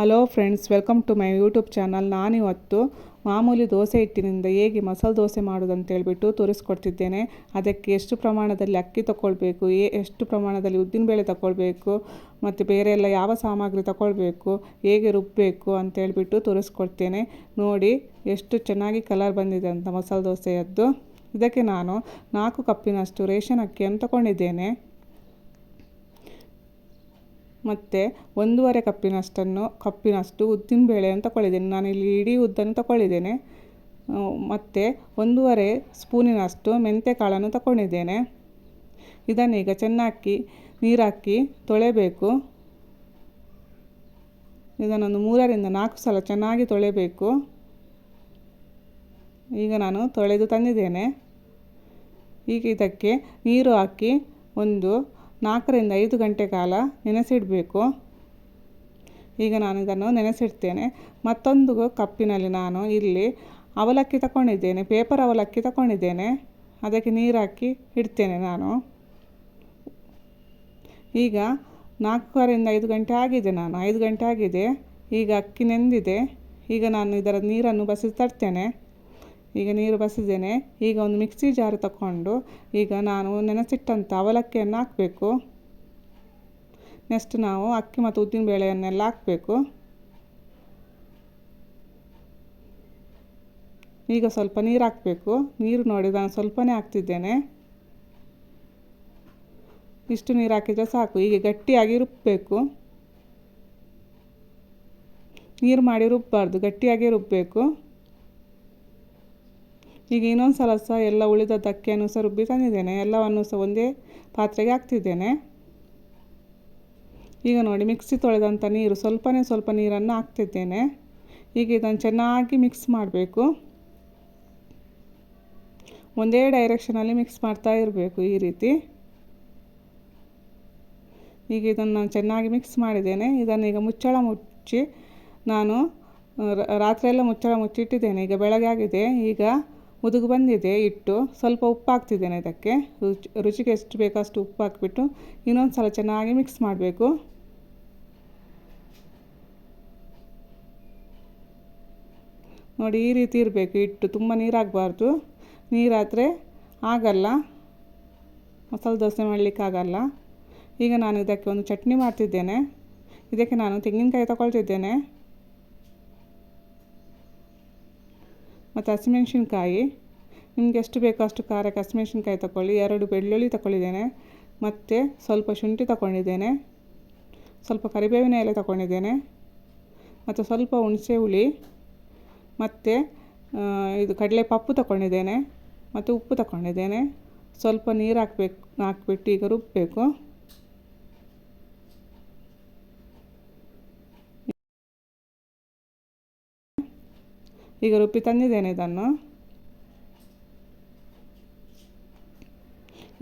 Hello friends welcome to my YouTube channel ನಾನಿವತ್ತು ಮಾಮೂಲಿ ದೋಸೆ ಹಿಟ್ಟಿನಿಂದ ಹೇಗೆ ಮಸಾಲೆ ದೋಸೆ ಮಾಡೋದಂತೇಳ್ಬಿಟ್ಟು ತೋರಿಸ್ಕೊಡ್ತಿದ್ದೇನೆ. ಅದಕ್ಕೆ ಎಷ್ಟು ಪ್ರಮಾಣದಲ್ಲಿ ಅಕ್ಕಿ ತಗೊಳ್ಬೇಕು ಎಷ್ಟು ಪ್ರಮಾಣದಲ್ಲಿ ಉದ್ದಿನಬೇಳೆ ತಗೊಳ್ಬೇಕು ಮತ್ತು ಬೇರೆ ಎಲ್ಲ ಯಾವ ಸಾಮಗ್ರಿ ತಗೊಳ್ಬೇಕು ಹೇಗೆ ರುಬ್ಬಬೇಕು ಅಂತ ಹೇಳ್ಬಿಟ್ಟು ತೋರಿಸ್ಕೊಡ್ತೇನೆ. ನೋಡಿ, ಎಷ್ಟು ಚೆನ್ನಾಗಿ ಕಲರ್ ಬಂದಿದೆ ಅಂತ ಮಸಾಲೆ ದೋಸೆಯದ್ದು. ಇದಕ್ಕೆ ನಾನು ನಾಲ್ಕು ಕಪ್ಪಿನಷ್ಟು ರೇಷನ್ ಅಕ್ಕಿಯನ್ನು ತಗೊಂಡಿದ್ದೇನೆ. ಮತ್ತು ಒಂದೂವರೆ ಕಪ್ಪಿನಷ್ಟನ್ನು, ಕಪ್ಪಿನಷ್ಟು ಉದ್ದಿನ ಬೇಳೆಯನ್ನು ತಗೊಳ್ಳಿದ್ದೇನೆ ನಾನು ಇಲ್ಲಿ ಇಡೀ ಉದ್ದನ್ನು ತಗೊಳ್ಳಿದ್ದೇನೆ ಮತ್ತು ಒಂದೂವರೆ ಸ್ಪೂನಿನಷ್ಟು ಮೆಂತ್ಯ ಕಾಳನ್ನು ತಗೊಂಡಿದ್ದೇನೆ ಇದನ್ನೀಗ ಚೆನ್ನಾಗಿ ನೀರಾಕಿ ತೊಳೆಯಬೇಕು. ಇದನ್ನೊಂದು ಮೂರರಿಂದ ನಾಲ್ಕು ಸಲ ಚೆನ್ನಾಗಿ ತೊಳೆಯಬೇಕು. ಈಗ ನಾನು ತೊಳೆದು ತಂದಿದ್ದೇನೆ. ಈಗ ಇದಕ್ಕೆ ನೀರು ಹಾಕಿ ಒಂದು ನಾಲ್ಕರಿಂದ ಐದು ಗಂಟೆ ಕಾಲ ನೆನೆಸಿಡಬೇಕು. ಈಗ ನಾನು ಇದನ್ನು ನೆನೆಸಿಡ್ತೇನೆ. ಮತ್ತೊಂದು ಕಪ್ಪಿನಲ್ಲಿ ನಾನು ಇಲ್ಲಿ ಅವಲಕ್ಕಿ ತಗೊಂಡಿದ್ದೇನೆ ಪೇಪರ್ ಅವಲಕ್ಕಿ ತಗೊಂಡಿದ್ದೇನೆ ಅದಕ್ಕೆ ನೀರು ಹಾಕಿ ಇಡ್ತೇನೆ ನಾನು. ಈಗ ನಾಲ್ಕರಿಂದ ಐದು ಗಂಟೆ ಆಗಿದೆ ನಾನು. ಐದು ಗಂಟೆ ಆಗಿದೆ. ಈಗ ಅಕ್ಕಿ ನೆಂದಿದೆ. ಈಗ ನಾನು ಇದರ ನೀರನ್ನು ಬಸಿದು ತರ್ತೇನೆ. ಈಗ ನೀರು ಬಸಿದ್ದೇನೆ. ಈಗ ಒಂದು ಮಿಕ್ಸಿ ಜಾರ್ ತಗೊಂಡು ಈಗ ನಾನು ನೆನೆಸಿಟ್ಟಂಥ ಅವಲಕ್ಕಿಯನ್ನು ಹಾಕಬೇಕು. ನೆಕ್ಸ್ಟ್ ನಾವು ಅಕ್ಕಿ ಮತ್ತು ಉದ್ದಿನ ಬೇಳೆಯನ್ನೆಲ್ಲ ಹಾಕಬೇಕು. ಈಗ ಸ್ವಲ್ಪ ನೀರು ಹಾಕಬೇಕು. ನೀರು ನೋಡಿ, ನಾನು ಸ್ವಲ್ಪನೇ ಹಾಕ್ತಿದ್ದೇನೆ. ಇಷ್ಟು ನೀರು ಹಾಕಿದರೆ ಸಾಕು. ಈಗ ಗಟ್ಟಿಯಾಗಿ ರುಬ್ಬಬೇಕು ನೀರು ಮಾಡಿ ರುಬ್ಬಬಾರ್ದು, ಗಟ್ಟಿಯಾಗಿ ರುಬ್ಬಬೇಕು ಈಗ ಇನ್ನೊಂದು ಸಲ ಸಹ ಎಲ್ಲ ಉಳಿದ ಅಕ್ಕಿಯನ್ನು ಸಹ ರುಬ್ಬಿ ತಂದಿದ್ದೇನೆ. ಎಲ್ಲವನ್ನು ಸಹ ಒಂದೇ ಪಾತ್ರೆಗೆ ಹಾಕ್ತಿದ್ದೇನೆ. ಈಗ ನೋಡಿ, ಮಿಕ್ಸಿ ತೊಳೆದಂಥ ನೀರು ಸ್ವಲ್ಪನೇ ಸ್ವಲ್ಪ ನೀರನ್ನು ಹಾಕ್ತಿದ್ದೇನೆ. ಈಗ ಇದನ್ನು ಚೆನ್ನಾಗಿ ಮಿಕ್ಸ್ ಮಾಡಬೇಕು. ಒಂದೇ ಡೈರೆಕ್ಷನಲ್ಲಿ ಮಿಕ್ಸ್ ಮಾಡ್ತಾ ಇರಬೇಕು ಈ ರೀತಿ. ಈಗ ಇದನ್ನು ನಾನು ಚೆನ್ನಾಗಿ ಮಿಕ್ಸ್ ಮಾಡಿದ್ದೇನೆ. ಇದನ್ನು ಈಗ ಮುಚ್ಚಳ ಮುಚ್ಚಿ ನಾನು ರಾತ್ರಿಯೆಲ್ಲ ಮುಚ್ಚಳ ಮುಚ್ಚಿಟ್ಟಿದ್ದೇನೆ. ಈಗ ಬೆಳಗ್ಗೆ ಆಗಿದೆ. ಈಗ ಮುದುಗು ಬಂದಿದೆ, ಇಟ್ಟು ಸ್ವಲ್ಪ ಉಪ್ಪು ಹಾಕ್ತಿದ್ದೇನೆ ಇದಕ್ಕೆ. ರುಚಿ, ರುಚಿಗೆ ಎಷ್ಟು ಬೇಕೋ ಅಷ್ಟು ಉಪ್ಪು ಹಾಕಿಬಿಟ್ಟು ಇನ್ನೊಂದು ಸಲ ಚೆನ್ನಾಗಿ ಮಿಕ್ಸ್ ಮಾಡಬೇಕು. ನೋಡಿ, ಈ ರೀತಿ ಇರಬೇಕು, ಇಟ್ಟು ತುಂಬ ನೀರಾಗಬಾರ್ದು. ನೀರಾದರೆ ಆಗಲ್ಲ. ಮಸಾಲೆ ದೋಸೆ ಮಾಡಲಿಕ್ಕಾಗಲ್ಲ. ಈಗ ನಾನು ಇದಕ್ಕೆ ಒಂದು ಚಟ್ನಿ ಮಾಡ್ತಿದ್ದೇನೆ. ಇದಕ್ಕೆ ನಾನು ತೆಂಗಿನಕಾಯಿ ತಗೊಳ್ತಿದ್ದೇನೆ. ಮತ್ತು ಹಸಿಮೆಣ್ಸಿನ್ಕಾಯಿ. ನಿಮಗೆ ಎಷ್ಟು ಬೇಕೋ ಅಷ್ಟು ಖಾರಕ್ಕೆ ಹಸಿಮೆಣ್ಸಿನ್ಕಾಯಿ ತಗೊಳ್ಳಿ ಎರಡು ಬೆಳ್ಳುಳ್ಳಿ ತಗೊಂಡಿದ್ದೇನೆ ಮತ್ತು ಸ್ವಲ್ಪ ಶುಂಠಿ ತಗೊಂಡಿದ್ದೇನೆ ಸ್ವಲ್ಪ ಕರಿಬೇವಿನ ಎಲೆ ತಗೊಂಡಿದ್ದೇನೆ ಮತ್ತು ಸ್ವಲ್ಪ ಹುಣಸೆ ಹುಳಿ. ಮತ್ತು ಇದು ಕಡಲೆ ಪಪ್ಪು ತಗೊಂಡಿದ್ದೇನೆ ಮತ್ತು ಉಪ್ಪು ತಗೊಂಡಿದ್ದೇನೆ ಸ್ವಲ್ಪ ನೀರು ಹಾಕ್ಬೇಕು, ಹಾಕ್ಬಿಟ್ಟು ಈಗ ರುಬ್ಬಬೇಕು ಈಗ ರುಬ್ಬಿ ತಂದಿದ್ದೇನೆ ಇದನ್ನು.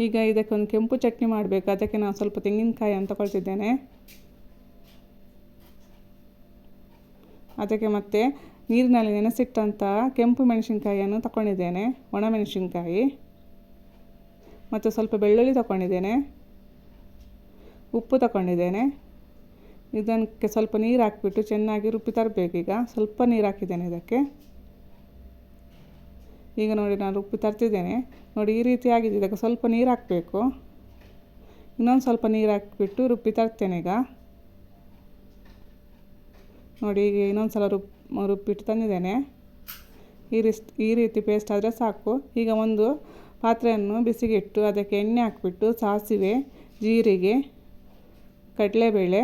ಈಗ ಇದಕ್ಕೆ ಒಂದು ಕೆಂಪು ಚಟ್ನಿ ಮಾಡಬೇಕು. ಅದಕ್ಕೆ ನಾನು ಸ್ವಲ್ಪ ತೆಂಗಿನಕಾಯಿ ಅಂತ ತಗೊಳ್ತಿದ್ದೇನೆ ಅದಕ್ಕೆ ಮತ್ತೆ ನೀರಿನಲ್ಲಿ ನೆನೆಸಿಟ್ಟಂಥ ಕೆಂಪು ಮೆಣಸಿನ್ಕಾಯಿಯನ್ನು ತಗೊಂಡಿದ್ದೇನೆ ಒಣಮೆಣಸಿನ್ಕಾಯಿ ಮತ್ತು ಸ್ವಲ್ಪ ಬೆಳ್ಳುಳ್ಳಿ ತಗೊಂಡಿದ್ದೇನೆ ಉಪ್ಪು ತಗೊಂಡಿದ್ದೇನೆ ಇದಕ್ಕೆ ಸ್ವಲ್ಪ ನೀರು ಹಾಕಿಬಿಟ್ಟು ಚೆನ್ನಾಗಿ ರುಬ್ಬಿ ತರಬೇಕೀಗ ಸ್ವಲ್ಪ ನೀರು ಹಾಕಿದ್ದೇನೆ ಇದಕ್ಕೆ. ಈಗ ನೋಡಿ ನಾನು ರುಬ್ಬಿ ತರ್ತಿದ್ದೇನೆ. ನೋಡಿ ಈ ರೀತಿ ಆಗಿದೆ. ಇದಕ್ಕೆ ಸ್ವಲ್ಪ ನೀರು ಹಾಕಬೇಕು. ಇನ್ನೊಂದು ಸ್ವಲ್ಪ ನೀರು ಹಾಕಿಬಿಟ್ಟು ರುಬ್ಬಿ ತರ್ತೇನೆ ಈಗ. ನೋಡಿ ಈಗ ಇನ್ನೊಂದು ಸಲ ರುಬ್, ರುಬ್ಬಿಟ್ಟು ತಂದಿದ್ದೇನೆ. ಈ ರೀಸ್, ಈ ರೀತಿ ಪೇಸ್ಟ್ ಆದರೆ ಸಾಕು. ಈಗ ಒಂದು ಪಾತ್ರೆಯನ್ನು ಬಿಸಿಗೆ ಇಟ್ಟು ಅದಕ್ಕೆ ಎಣ್ಣೆ ಹಾಕಿಬಿಟ್ಟು ಸಾಸಿವೆ, ಜೀರಿಗೆ, ಕಡಲೆಬೇಳೆ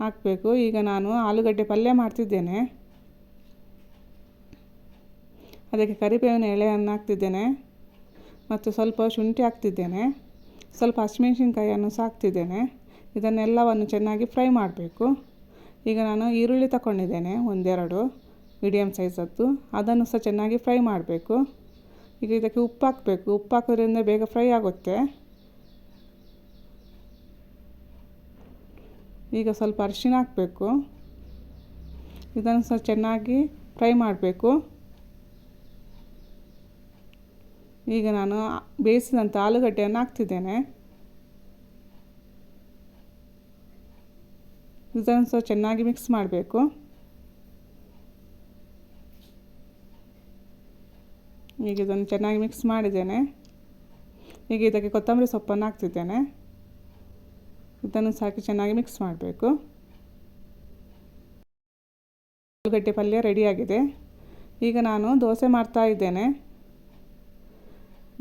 ಹಾಕಬೇಕು. ಈಗ ನಾನು ಆಲೂಗಡ್ಡೆ ಪಲ್ಯ ಮಾಡ್ತಿದ್ದೇನೆ. ಅದಕ್ಕೆ ಕರಿಬೇವಿನ ಎಳೆಯನ್ನು ಹಾಕ್ತಿದ್ದೇನೆ. ಮತ್ತು ಸ್ವಲ್ಪ ಶುಂಠಿ ಹಾಕ್ತಿದ್ದೇನೆ. ಸ್ವಲ್ಪ ಹಸಿಮೆಣ್ಸಿನ್ಕಾಯಿಯನ್ನು ಸಹ ಹಾಕ್ತಿದ್ದೇನೆ. ಇದನ್ನೆಲ್ಲವನ್ನು ಚೆನ್ನಾಗಿ ಫ್ರೈ ಮಾಡಬೇಕು. ಈಗ ನಾನು ಈರುಳ್ಳಿ ತಗೊಂಡಿದ್ದೇನೆ ಒಂದೆರಡು ಮೀಡಿಯಮ್ ಸೈಜದ್ದು ಅದನ್ನು ಸಹ ಚೆನ್ನಾಗಿ ಫ್ರೈ ಮಾಡಬೇಕು. ಈಗ ಇದಕ್ಕೆ ಉಪ್ಪು ಹಾಕಬೇಕು. ಉಪ್ಪು ಹಾಕೋದ್ರಿಂದ ಬೇಗ ಫ್ರೈ ಆಗುತ್ತೆ. ಈಗ ಸ್ವಲ್ಪ ಅರಿಶಿನ ಹಾಕಬೇಕು. ಇದನ್ನು ಸಹ ಚೆನ್ನಾಗಿ ಫ್ರೈ ಮಾಡಬೇಕು. ಈಗ ನಾನು ಬೇಯಿಸಿದಂಥ ಆಲೂಗಡ್ಡೆಯನ್ನು ಹಾಕ್ತಿದ್ದೇನೆ. ಇದನ್ನು ಸಹ ಚೆನ್ನಾಗಿ ಮಿಕ್ಸ್ ಮಾಡಬೇಕು. ಈಗ ಇದನ್ನು ಚೆನ್ನಾಗಿ ಮಿಕ್ಸ್ ಮಾಡಿದ್ದೇನೆ. ಈಗ ಇದಕ್ಕೆ ಕೊತ್ತಂಬರಿ ಸೊಪ್ಪನ್ನು ಹಾಕ್ತಿದ್ದೇನೆ. ಇದನ್ನು ಸಾಕಿ ಚೆನ್ನಾಗಿ ಮಿಕ್ಸ್ ಮಾಡಬೇಕು. ಆಲೂಗಡ್ಡೆ ಪಲ್ಯ ರೆಡಿಯಾಗಿದೆ ಈಗ ನಾನು ದೋಸೆ ಮಾಡ್ತಾ ಇದ್ದೇನೆ.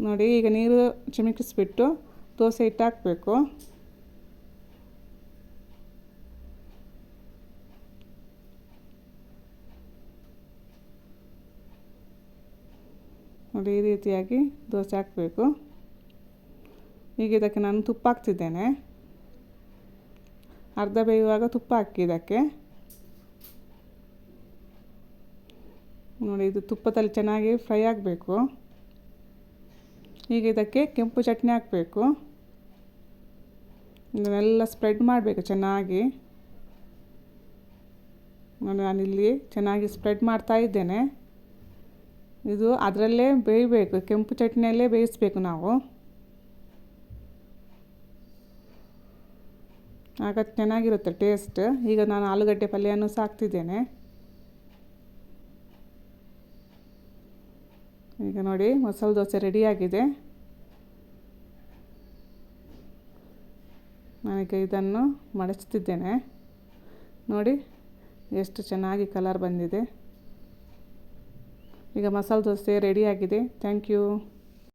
ನೋಡಿ, ಈಗ ನೀರು ಚಿಮುಕಿಸ್ಬಿಟ್ಟು ದೋಸೆ ಹಿಟ್ಟು ಹಾಕಬೇಕು. ನೋಡಿ, ಈ ರೀತಿಯಾಗಿ ದೋಸೆ ಹಾಕಬೇಕು. ಈಗ ಇದಕ್ಕೆ ನಾನು ತುಪ್ಪ ಹಾಕ್ತಿದ್ದೇನೆ ಅರ್ಧ ಬೇಯುವಾಗ ತುಪ್ಪ ಹಾಕಿ ಇದಕ್ಕೆ. ನೋಡಿ, ಇದು ತುಪ್ಪದಲ್ಲಿ ಚೆನ್ನಾಗಿ ಫ್ರೈ ಆಗಬೇಕು. ಈಗ ಇದಕ್ಕೆ ಕೆಂಪು ಚಟ್ನಿ ಹಾಕಬೇಕು. ಇದನ್ನೆಲ್ಲ ಸ್ಪ್ರೆಡ್ ಮಾಡಬೇಕು ಚೆನ್ನಾಗಿ. ನೋಡಿ, ನಾನಿಲ್ಲಿ ಚೆನ್ನಾಗಿ ಸ್ಪ್ರೆಡ್ ಮಾಡ್ತಾ ಇದ್ದೇನೆ. ಇದು ಅದರಲ್ಲೇ ಬೇಯಬೇಕು, ಕೆಂಪು ಚಟ್ನಿಯಲ್ಲೇ ಬೇಯಿಸ್ಬೇಕು ನಾವು. ಆಗ ಚೆನ್ನಾಗಿರುತ್ತೆ ಟೇಸ್ಟ್. ಈಗ ನಾನು ಆಲೂಗಡ್ಡೆ ಪಲ್ಯನೂ ಸಾಕ್ತಿದ್ದೇನೆ. ಈಗ ನೋಡಿ, ಮಸಾಲೆ ದೋಸೆ ರೆಡಿಯಾಗಿದೆ. ನನಗೆ ಇದನ್ನು ಮಡಚ್ತಿದ್ದೇನೆ. ನೋಡಿ, ಎಷ್ಟು ಚೆನ್ನಾಗಿ ಕಲರ್ ಬಂದಿದೆ. ಈಗ ಮಸಾಲೆ ದೋಸೆ ರೆಡಿಯಾಗಿದೆ. Thank you.